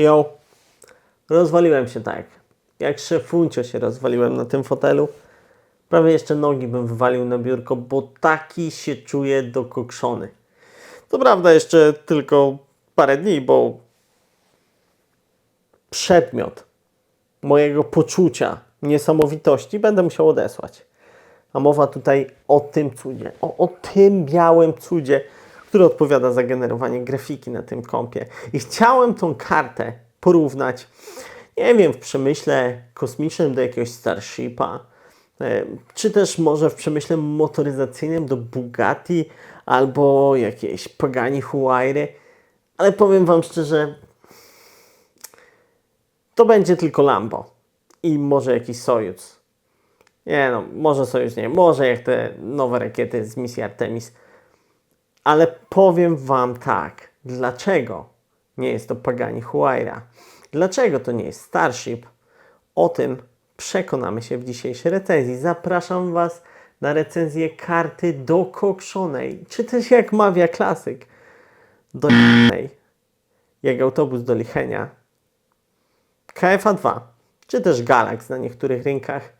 Jo, rozwaliłem się tak. Jak szefuncio się rozwaliłem na tym fotelu. Prawie jeszcze nogi bym wywalił na biurko, bo taki się czuję dokokszony. To prawda, jeszcze tylko parę dni, bo przedmiot mojego poczucia niesamowitości będę musiał odesłać. A mowa tutaj o tym cudzie, o, o tym białym cudzie, który odpowiada za generowanie grafiki na tym kompie. I chciałem tą kartę porównać, nie wiem, w przemyśle kosmicznym do jakiegoś Starshipa, e, czy też może w przemyśle motoryzacyjnym do Bugatti albo jakiejś Pagani Huayry, ale powiem Wam szczerze, to będzie tylko Lambo i może jakiś Sojus. Nie no, może Sojus nie, może jak te nowe rakiety z misji Artemis. Ale powiem Wam tak, dlaczego nie jest to Pagani Huayra? Dlaczego to nie jest Starship? O tym przekonamy się w dzisiejszej recenzji. Zapraszam Was na recenzję karty dokokszonej, czy też jak mawia klasyk, do jak autobus do Lichenia, KFA 2, czy też Galax na niektórych rynkach,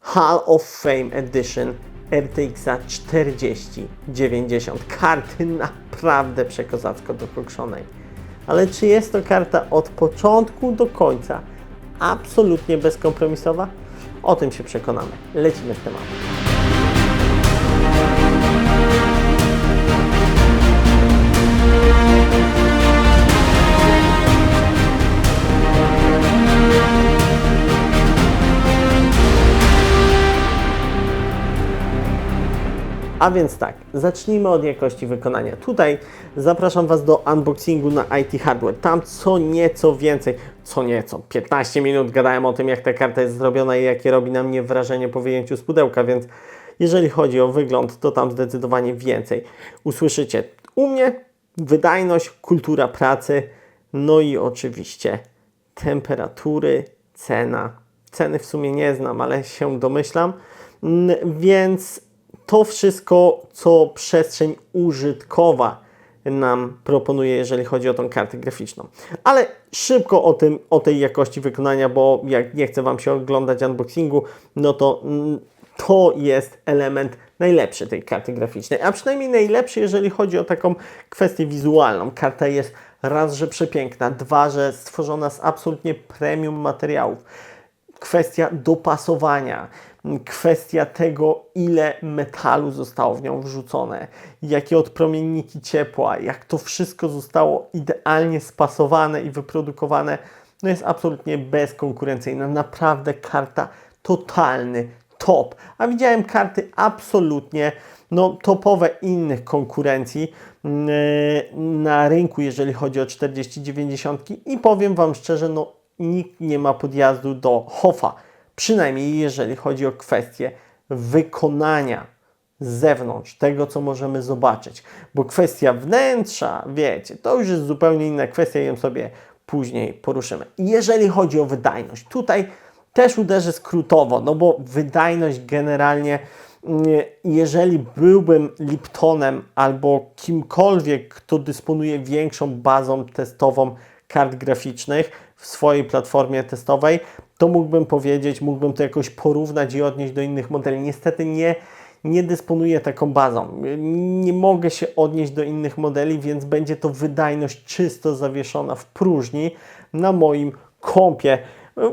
Hall of Fame Edition RTX 4090. Karty naprawdę przekozacko dokokszonej. Ale czy jest to karta od początku do końca absolutnie bezkompromisowa? O tym się przekonamy. Lecimy w temat. A więc tak, zacznijmy od jakości wykonania. Tutaj zapraszam Was do unboxingu na IT Hardware. Tam co nieco więcej, co nieco, 15 minut gadałem o tym, jak ta karta jest zrobiona i jakie robi na mnie wrażenie po wyjęciu z pudełka, więc jeżeli chodzi o wygląd, to tam zdecydowanie więcej usłyszycie. U mnie wydajność, kultura pracy, no i oczywiście temperatury, cena. Ceny w sumie nie znam, ale się domyślam. Więc to wszystko, co przestrzeń użytkowa nam proponuje, jeżeli chodzi o tą kartę graficzną. Ale szybko o, tym, o tej jakości wykonania, bo jak nie chce Wam się oglądać unboxingu, no to to jest element najlepszy tej karty graficznej, a przynajmniej najlepszy, jeżeli chodzi o taką kwestię wizualną. Karta jest raz, że przepiękna, dwa, że stworzona z absolutnie premium materiałów kwestia dopasowania, kwestia tego, ile metalu zostało w nią wrzucone, jakie odpromienniki ciepła, jak to wszystko zostało idealnie spasowane i wyprodukowane, no jest absolutnie bezkonkurencyjna. Naprawdę karta totalny top. A widziałem karty absolutnie no, topowe innych konkurencji mm, na rynku, jeżeli chodzi o 4090 i powiem Wam szczerze, no nikt nie ma podjazdu do Hoffa. Przynajmniej jeżeli chodzi o kwestię wykonania z zewnątrz, tego co możemy zobaczyć. Bo kwestia wnętrza, wiecie, to już jest zupełnie inna kwestia ją sobie później poruszymy. Jeżeli chodzi o wydajność, tutaj też uderzę skrótowo, no bo wydajność generalnie, mm, jeżeli byłbym Liptonem albo kimkolwiek, kto dysponuje większą bazą testową kart graficznych w swojej platformie testowej, to mógłbym powiedzieć, mógłbym to jakoś porównać i odnieść do innych modeli. Niestety nie, nie dysponuję taką bazą. Nie mogę się odnieść do innych modeli, więc będzie to wydajność czysto zawieszona w próżni na moim kompie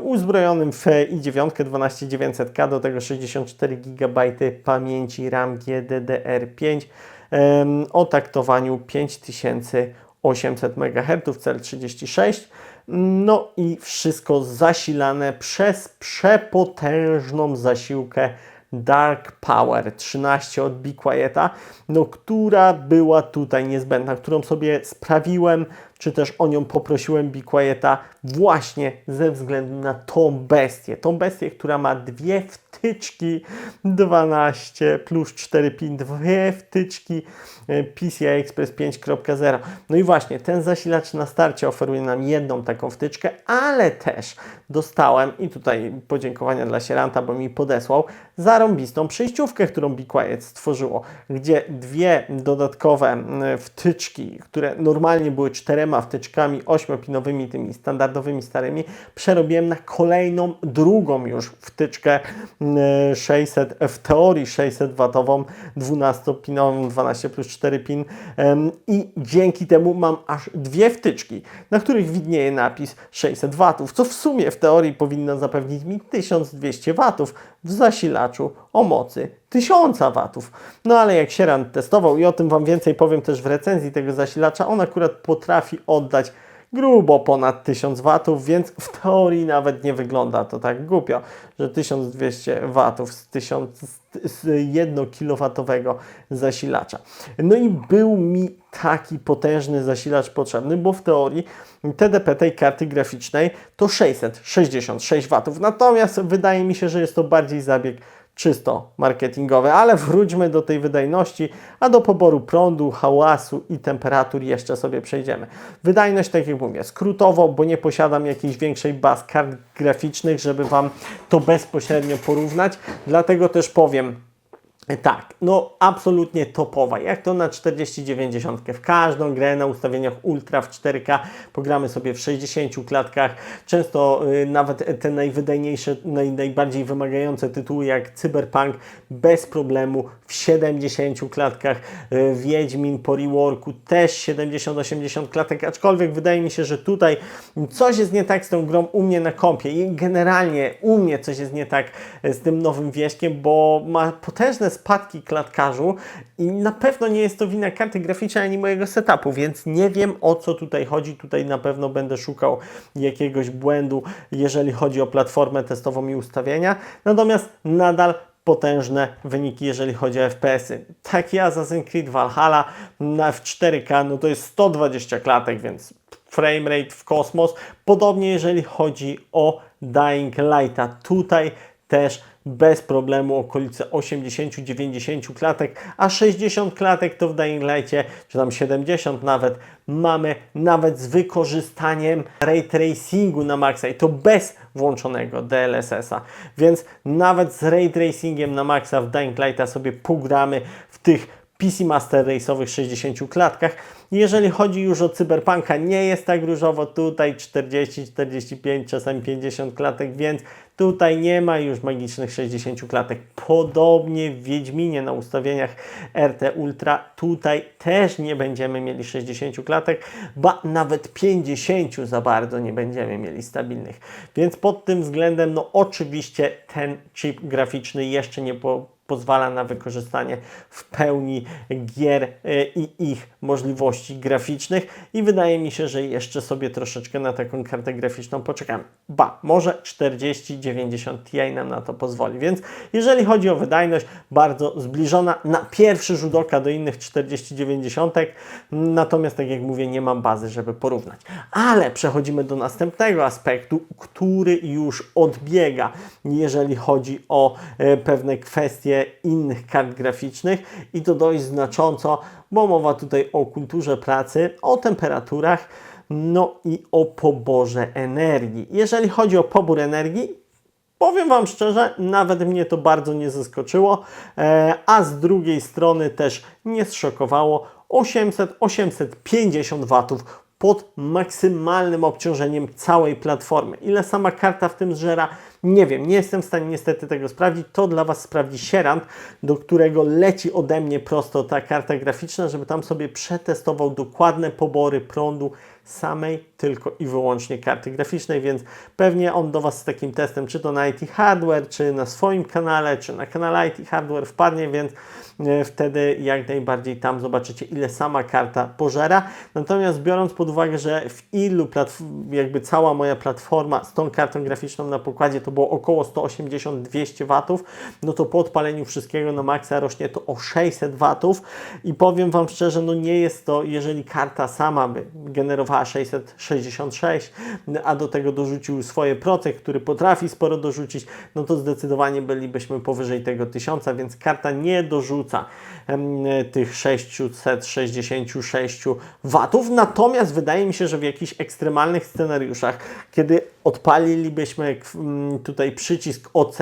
uzbrojonym w i9 12900K, do tego 64 GB pamięci RAM GDDR5 em, o taktowaniu 5800 MHz CL36. No i wszystko zasilane przez przepotężną zasiłkę Dark Power 13 od Be Quieta, no, która była tutaj niezbędna, którą sobie sprawiłem, czy też o nią poprosiłem Be Quieta właśnie ze względu na tą bestię. Tą bestię, która ma dwie wtyczki 12 plus 4 pin, dwie wtyczki e, PCI Express 5.0. No i właśnie, ten zasilacz na starcie oferuje nam jedną taką wtyczkę, ale też dostałem, i tutaj podziękowania dla Sieranta, bo mi podesłał, zarąbistą przejściówkę, którą Be Quiet stworzyło, gdzie dwie dodatkowe mm, wtyczki, które normalnie były czterema czterema wtyczkami 8-pinowymi, tymi standardowymi starymi, przerobiłem na kolejną, drugą już wtyczkę mm, 600, w teorii 600 watową, 12-pinową, 12 plus 4 pin i dzięki temu mam aż dwie wtyczki, na których widnieje napis 600 watów, co w sumie w teorii powinno zapewnić mi 1200 watów w zasilaczu o mocy 1000 watów. No ale jak Sieran testował i o tym Wam więcej powiem też w recenzji tego zasilacza, on akurat potrafi oddać grubo ponad 1000 watów, więc w teorii nawet nie wygląda to tak głupio, że 1200 watów z 1000 z 1 kW zasilacza. No i był mi taki potężny zasilacz potrzebny, bo w teorii TDP tej karty graficznej to 666 watów. Natomiast wydaje mi się, że jest to bardziej zabieg czysto marketingowe, ale wróćmy do tej wydajności, a do poboru prądu, hałasu i temperatur jeszcze sobie przejdziemy. Wydajność, tak jak mówię, skrótowo, bo nie posiadam jakiejś większej baz kart graficznych, żeby Wam to bezpośrednio porównać, dlatego też powiem, tak, no absolutnie topowa. Jak to na 4090 w każdą grę na ustawieniach ultra w 4K pogramy sobie w 60 klatkach. Często y, nawet te najwydajniejsze, naj, najbardziej wymagające tytuły jak Cyberpunk bez problemu w 70 klatkach. Y, Wiedźmin po reworku też 70-80 klatek, aczkolwiek wydaje mi się, że tutaj coś jest nie tak z tą grą u mnie na kompie i generalnie u mnie coś jest nie tak z tym nowym wieśkiem, bo ma potężne spadki klatkarzu i na pewno nie jest to wina karty graficznej ani mojego setupu, więc nie wiem o co tutaj chodzi. Tutaj na pewno będę szukał jakiegoś błędu, jeżeli chodzi o platformę testową i ustawienia. Natomiast nadal potężne wyniki, jeżeli chodzi o FPS-y. Taki Assassin's Creed Valhalla na w 4K, no to jest 120 klatek, więc framerate w kosmos. Podobnie jeżeli chodzi o Dying Lighta. Tutaj też bez problemu okolice 80-90 klatek, a 60 klatek to w Dying Light'cie, czy tam 70 nawet, mamy nawet z wykorzystaniem ray tracingu na maksa i to bez włączonego DLSS-a. Więc nawet z ray tracingiem na maksa w Dying Lighta sobie pogramy w tych PC Master Race'owych 60 klatkach. Jeżeli chodzi już o Cyberpunka, nie jest tak różowo, tutaj 40, 45, czasami 50 klatek, więc tutaj nie ma już magicznych 60 klatek. Podobnie w Wiedźminie na ustawieniach RT Ultra, tutaj też nie będziemy mieli 60 klatek, ba nawet 50 za bardzo nie będziemy mieli stabilnych. Więc pod tym względem, no oczywiście ten chip graficzny jeszcze nie po pozwala na wykorzystanie w pełni gier y, i ich możliwości graficznych i wydaje mi się, że jeszcze sobie troszeczkę na taką kartę graficzną poczekamy. Ba, może 4090 Ti nam na to pozwoli, więc jeżeli chodzi o wydajność, bardzo zbliżona na pierwszy rzut oka do innych 4090, natomiast tak jak mówię, nie mam bazy, żeby porównać. Ale przechodzimy do następnego aspektu, który już odbiega, jeżeli chodzi o e, pewne kwestie innych kart graficznych i to dość znacząco, bo mowa tutaj o kulturze pracy, o temperaturach, no i o poborze energii. Jeżeli chodzi o pobór energii, Powiem Wam szczerze, nawet mnie to bardzo nie zaskoczyło, e, a z drugiej strony też nie zszokowało 800-850 watów pod maksymalnym obciążeniem całej platformy. Ile sama karta w tym zżera, nie wiem, nie jestem w stanie niestety tego sprawdzić. To dla Was sprawdzi Sierant, do którego leci ode mnie prosto ta karta graficzna, żeby tam sobie przetestował dokładne pobory prądu samej tylko i wyłącznie karty graficznej, więc pewnie on do Was z takim testem, czy to na IT Hardware, czy na swoim kanale, czy na kanale IT Hardware wpadnie, więc wtedy jak najbardziej tam zobaczycie, ile sama karta pożera. Natomiast biorąc pod uwagę, że w ilu jakby cała moja platforma z tą kartą graficzną na pokładzie to było około 180-200 watów, no to po odpaleniu wszystkiego na maksa rośnie to o 600 watów i powiem Wam szczerze, no nie jest to, jeżeli karta sama by generowała 666, a do tego dorzucił swoje proce, który potrafi sporo dorzucić, no to zdecydowanie bylibyśmy powyżej tego 1000, więc karta nie dorzuca em, tych 666 watów. Natomiast wydaje mi się, że w jakichś ekstremalnych scenariuszach, kiedy odpalilibyśmy tutaj przycisk OC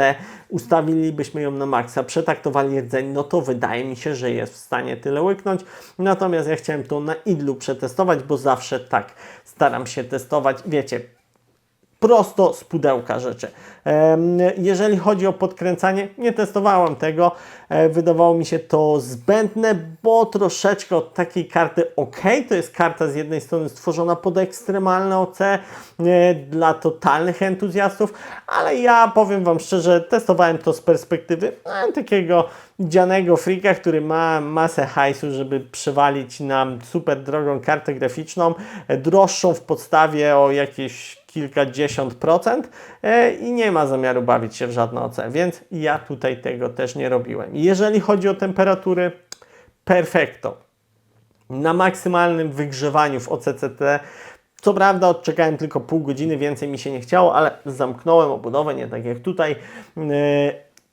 ustawilibyśmy ją na maksa, przetaktowali rdzeń, no to wydaje mi się, że jest w stanie tyle łyknąć. Natomiast ja chciałem to na idlu przetestować, bo zawsze tak staram się testować. Wiecie, prosto z pudełka rzeczy. Jeżeli chodzi o podkręcanie, nie testowałem tego. E, Wydawało mi się to zbędne, bo troszeczkę od takiej karty ok, to jest karta z jednej strony stworzona pod ekstremalne OC e, dla totalnych entuzjastów, ale ja powiem Wam szczerze, testowałem to z perspektywy e, takiego dzianego freaka, który ma masę hajsu, żeby przywalić nam super drogą kartę graficzną, droższą w podstawie o jakieś kilkadziesiąt procent e, i nie ma zamiaru bawić się w żadne OC, więc ja tutaj tego też nie robiłem. Jeżeli chodzi o temperatury, perfekto. Na maksymalnym wygrzewaniu w OCCT, co prawda odczekałem tylko pół godziny, więcej mi się nie chciało, ale zamknąłem obudowę, nie tak jak tutaj.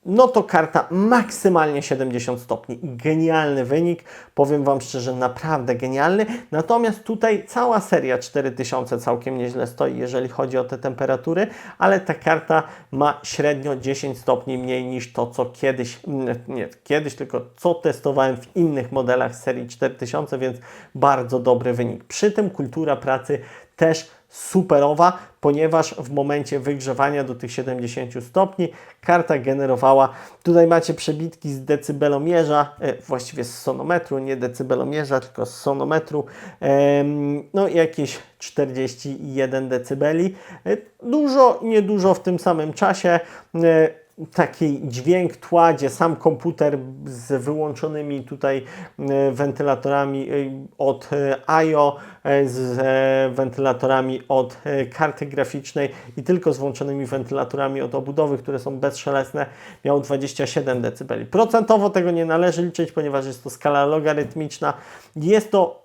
No to karta maksymalnie 70 stopni. Genialny wynik, powiem Wam szczerze, naprawdę genialny. Natomiast tutaj cała seria 4000 całkiem nieźle stoi, jeżeli chodzi o te temperatury, ale ta karta ma średnio 10 stopni mniej niż to, co kiedyś, nie kiedyś, tylko co testowałem w innych modelach serii 4000, więc bardzo dobry wynik. Przy tym kultura pracy też superowa, ponieważ w momencie wygrzewania do tych 70 stopni karta generowała, tutaj macie przebitki z decybelomierza, e, właściwie z sonometru, nie decybelomierza, tylko z sonometru, no jakieś 41 decybeli. E, Dużo, niedużo w tym samym czasie. E, taki dźwięk tła, gdzie sam komputer z wyłączonymi tutaj e, wentylatorami e, od e, IO, e, z e, wentylatorami od e, karty graficznej i tylko z włączonymi wentylatorami od obudowy, które są bezszelestne, miał 27 dB. Procentowo tego nie należy liczyć, ponieważ jest to skala logarytmiczna. Jest to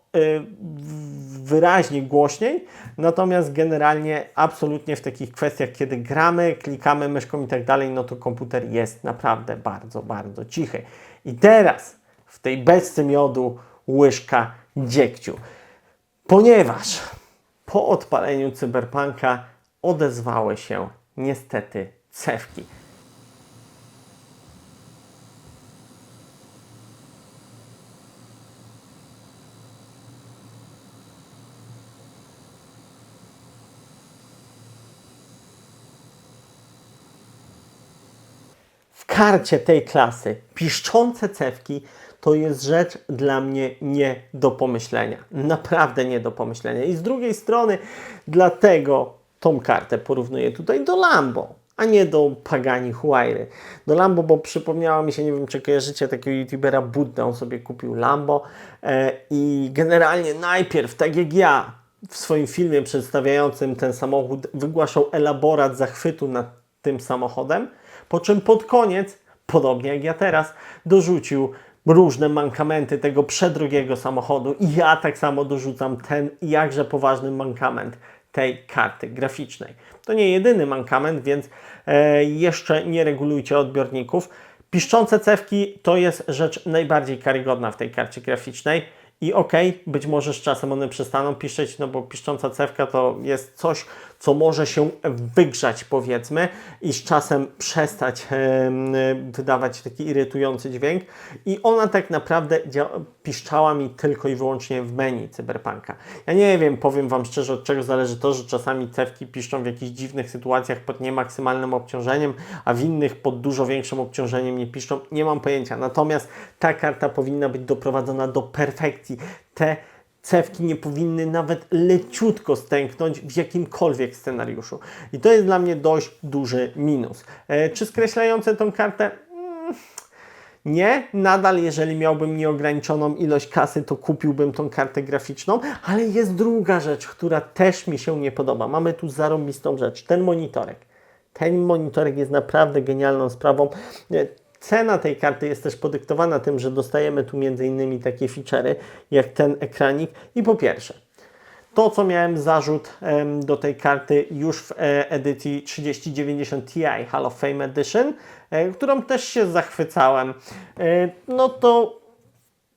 wyraźnie głośniej, natomiast generalnie absolutnie w takich kwestiach, kiedy gramy, klikamy myszką i tak dalej, no to komputer jest naprawdę bardzo, bardzo cichy. I teraz w tej beczce miodu łyżka dziegciu, ponieważ po odpaleniu cyberpunka odezwały się niestety cewki. Karcie tej klasy piszczące cewki to jest rzecz dla mnie nie do pomyślenia. Naprawdę nie do pomyślenia. I z drugiej strony, dlatego tą kartę porównuję tutaj do Lambo, a nie do Pagani Huayry. Do Lambo, bo przypomniało mi się, nie wiem czy kojarzycie takiego youtubera Budda, on sobie kupił Lambo e, i generalnie najpierw, tak jak ja, w swoim filmie przedstawiającym ten samochód wygłaszał elaborat zachwytu nad tym samochodem, po czym pod koniec, podobnie jak ja teraz, dorzucił różne mankamenty tego przedrogiego samochodu i ja tak samo dorzucam ten jakże poważny mankament tej karty graficznej. To nie jedyny mankament, więc e, jeszcze nie regulujcie odbiorników. Piszczące cewki to jest rzecz najbardziej karygodna w tej karcie graficznej. I okej, być może z czasem one przestaną piszczeć, no bo piszcząca cewka to jest coś, co może się wygrzać powiedzmy i z czasem przestać wydawać taki irytujący dźwięk i ona tak naprawdę piszczała mi tylko i wyłącznie w menu Cyberpunka. Ja nie wiem, powiem Wam szczerze, od czego zależy to, że czasami cewki piszczą w jakichś dziwnych sytuacjach pod niemaksymalnym obciążeniem, a w innych pod dużo większym obciążeniem nie piszczą. Nie mam pojęcia. Natomiast ta karta powinna być doprowadzona do perfekcji. Te cewki nie powinny nawet leciutko stęknąć w jakimkolwiek scenariuszu. I to jest dla mnie dość duży minus. E, czy skreślające tą kartę? Mm, nie, nadal jeżeli miałbym nieograniczoną ilość kasy, to kupiłbym tą kartę graficzną, ale jest druga rzecz, która też mi się nie podoba. Mamy tu zarąbistą rzecz, ten monitorek. Ten monitorek jest naprawdę genialną sprawą. Cena tej karty jest też podyktowana tym, że dostajemy tu innymi takie feature'y, jak ten ekranik. I po pierwsze, to, co miałem zarzut do tej karty już w e, edycji 3090 Ti Hall of Fame Edition, e, którą też się zachwycałem, e, no to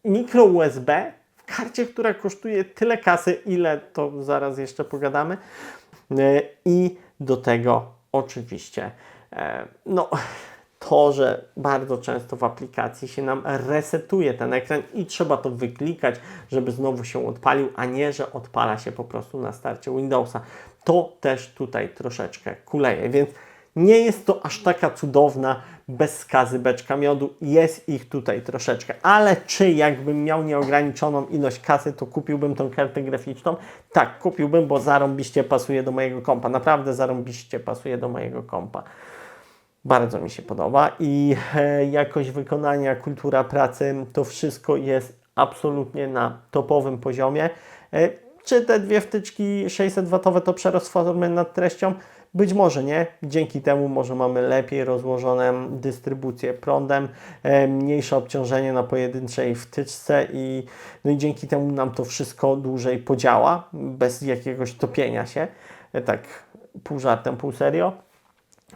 mikro USB w karcie, która kosztuje tyle kasy, ile to zaraz jeszcze pogadamy. I do tego oczywiście, no to, że bardzo często w aplikacji się nam resetuje ten ekran i trzeba to wyklikać, żeby znowu się odpalił, a nie, że odpala się po prostu na starcie Windowsa. To też tutaj troszeczkę kuleje, więc nie jest to aż taka cudowna, bez skazy beczka miodu. Jest ich tutaj troszeczkę. Ale czy jakbym miał nieograniczoną ilość kasy, to kupiłbym tą kartę graficzną? Tak, kupiłbym, bo zarąbiście pasuje do mojego kompa. Naprawdę zarąbiście pasuje do mojego kompa. Bardzo mi się podoba i e, jakość wykonania, kultura pracy, to wszystko jest absolutnie na topowym poziomie. E, czy te dwie wtyczki 600W to przerost formy nad treścią? Być może nie. Dzięki temu może mamy lepiej rozłożoną dystrybucję prądem, e, mniejsze obciążenie na pojedynczej wtyczce i, no i dzięki temu nam to wszystko dłużej podziała, bez jakiegoś topienia się. Tak pół żartem, pół serio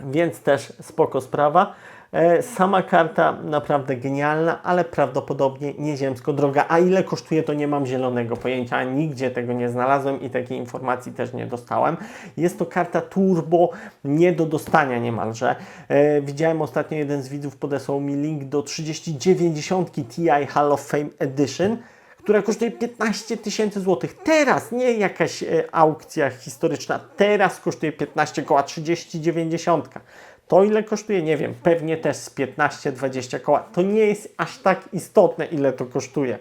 więc też spoko sprawa. E, Sama karta naprawdę genialna, ale prawdopodobnie nieziemsko droga. A ile kosztuje, to nie mam zielonego pojęcia. Nigdzie tego nie znalazłem i takiej informacji też nie dostałem. Jest to karta turbo, nie do dostania niemalże. E, Widziałem ostatnio jeden z widzów podesłał mi link do 3090 Ti Hall of Fame Edition która kosztuje 15 tysięcy złotych. Teraz, nie jakaś e, aukcja historyczna, teraz kosztuje 15 koła 3090. To ile kosztuje? Nie wiem, pewnie też z 15-20 koła. To nie jest aż tak istotne, ile to kosztuje.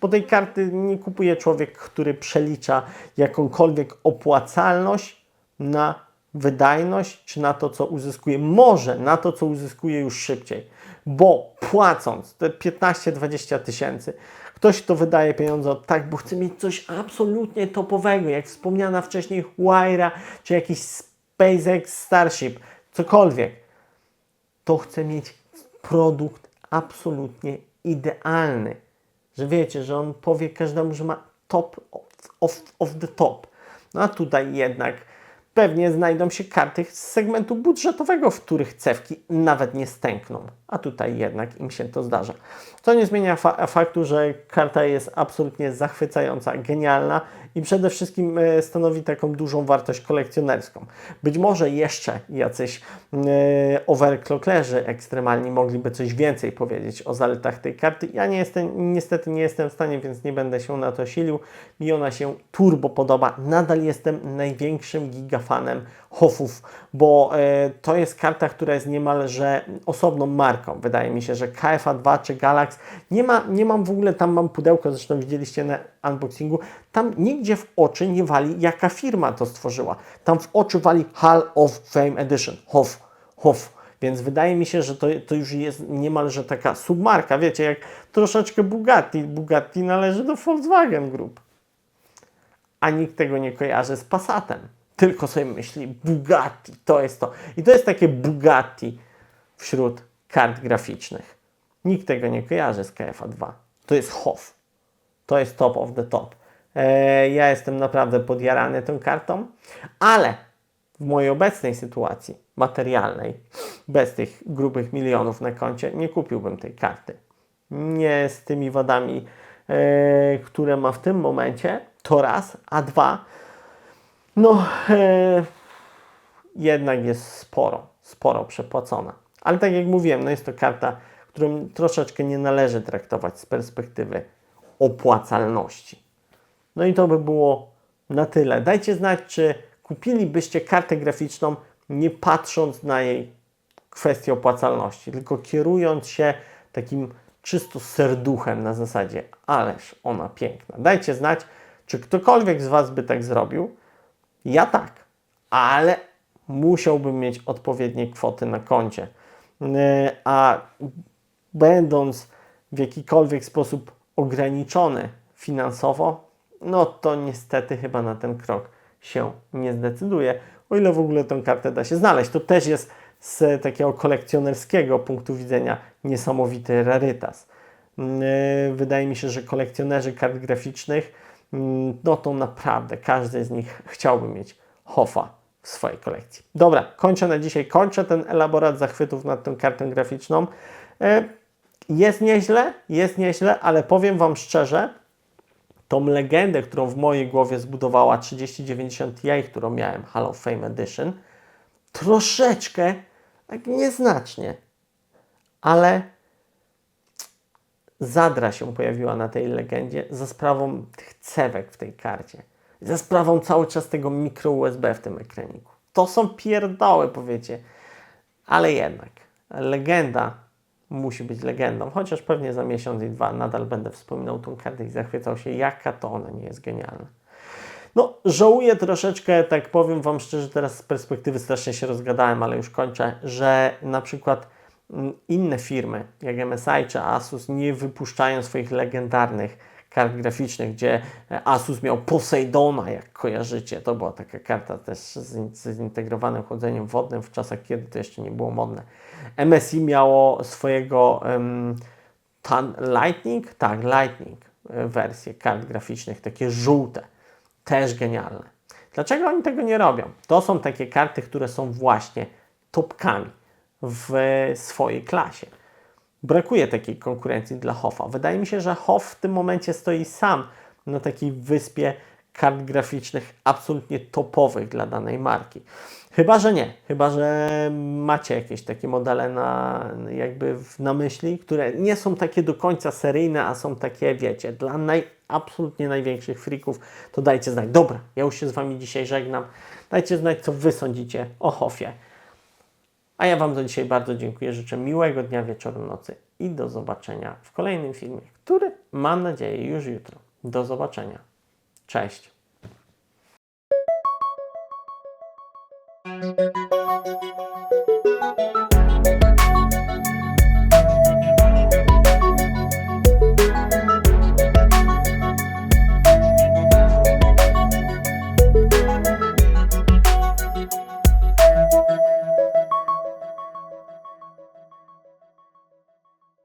Bo tej karty nie kupuje człowiek, który przelicza jakąkolwiek opłacalność na wydajność, czy na to, co uzyskuje. Może na to, co uzyskuje już szybciej. Bo płacąc te 15-20 tysięcy, ktoś, kto wydaje pieniądze tak, bo chce mieć coś absolutnie topowego, jak wspomniana wcześniej Huayra, czy jakiś SpaceX Starship, cokolwiek, to chce mieć produkt absolutnie idealny. Że wiecie, że on powie każdemu, że ma top of, of, the top. No a tutaj jednak pewnie znajdą się karty z segmentu budżetowego, w których cewki nawet nie stękną. A tutaj jednak im się to zdarza. To nie zmienia fa faktu, że karta jest absolutnie zachwycająca, genialna i przede wszystkim e, stanowi taką dużą wartość kolekcjonerską. Być może jeszcze jacyś e, overclockerzy ekstremalni mogliby coś więcej powiedzieć o zaletach tej karty. Ja nie jestem, niestety nie jestem w stanie, więc nie będę się na to silił. Mi ona się turbo podoba. Nadal jestem największym gigafanem Hoffów, bo e, to jest karta, która jest niemalże osobną marką. Wydaje mi się, że KFA 2 czy Galax nie ma, nie mam w ogóle, tam mam pudełko, zresztą widzieliście na unboxingu, tam nigdzie w oczy nie wali, jaka firma to stworzyła. Tam w oczy wali Hall of Fame Edition, Hoff, Hoff. Więc wydaje mi się, że to, to już jest niemalże taka submarka, wiecie, jak troszeczkę Bugatti. Bugatti należy do Volkswagen Group. A nikt tego nie kojarzy z Passatem. Tylko sobie myśli Bugatti, to jest to. I to jest takie Bugatti wśród kart graficznych. Nikt tego nie kojarzy z KFA 2. To jest Hoff. To jest top of the top. Eee, ja jestem naprawdę podjarany tą kartą, ale w mojej obecnej sytuacji materialnej, bez tych grubych milionów na koncie, nie kupiłbym tej karty. Nie z tymi wadami, e, które ma w tym momencie, to raz, a dwa, no e, jednak jest sporo, sporo przepłacona. Ale tak jak mówiłem, no jest to karta, którą troszeczkę nie należy traktować z perspektywy opłacalności. No i to by było na tyle. Dajcie znać, czy kupilibyście kartę graficzną nie patrząc na jej kwestię opłacalności, tylko kierując się takim czysto serduchem na zasadzie, ależ ona piękna. Dajcie znać, czy ktokolwiek z Was by tak zrobił. Ja tak, ale musiałbym mieć odpowiednie kwoty na koncie. Yy, A będąc w jakikolwiek sposób ograniczony finansowo, no to niestety chyba na ten krok się nie zdecyduje, o ile w ogóle tę kartę da się znaleźć. To też jest z takiego kolekcjonerskiego punktu widzenia niesamowity rarytas. E, Wydaje mi się, że kolekcjonerzy kart graficznych, no to naprawdę każdy z nich chciałby mieć Hoffa w swojej kolekcji. Dobra, kończę na dzisiaj. Kończę ten elaborat zachwytów nad tą kartą graficzną. E, Jest nieźle, jest nieźle, ale powiem Wam szczerze, tą legendę, którą w mojej głowie zbudowała 3090 Ti, którą miałem Hall of Fame Edition, troszeczkę, tak nieznacznie, ale zadra się pojawiła na tej legendzie za sprawą tych cewek w tej karcie. Za sprawą cały czas tego mikro USB w tym ekraniku. To są pierdoły, powiecie. Ale jednak, legenda musi być legendą, chociaż pewnie za miesiąc i dwa nadal będę wspominał tą kartę i zachwycał się, jaka to ona nie jest genialna. No, żałuję troszeczkę, tak powiem Wam szczerze, teraz z perspektywy strasznie się rozgadałem, ale już kończę, że na przykład inne firmy, jak MSI czy Asus, nie wypuszczają swoich legendarnych kart graficznych, gdzie Asus miał Poseidona, jak kojarzycie. To była taka karta też z, zintegrowanym chłodzeniem wodnym w czasach, kiedy to jeszcze nie było modne. MSI miało swojego um, Lightning, tak, Lightning e, wersje kart graficznych, takie żółte też genialne. Dlaczego oni tego nie robią? To są takie karty, które są właśnie topkami w swojej klasie. Brakuje takiej konkurencji dla Hoffa. Wydaje mi się, że Hoff w tym momencie stoi sam na takiej wyspie kart graficznych absolutnie topowych dla danej marki. Chyba, że nie. Chyba, że macie jakieś takie modele na, jakby na myśli, które nie są takie do końca seryjne, a są takie, wiecie, dla naj, absolutnie największych freaków, to dajcie znać. Dobra, ja już się z Wami dzisiaj żegnam. Dajcie znać, co Wy sądzicie o Hoffie. A ja Wam za dzisiaj bardzo dziękuję. Życzę miłego dnia, wieczoru, nocy i do zobaczenia w kolejnym filmie, który mam nadzieję już jutro. Do zobaczenia. Cześć. Thank you.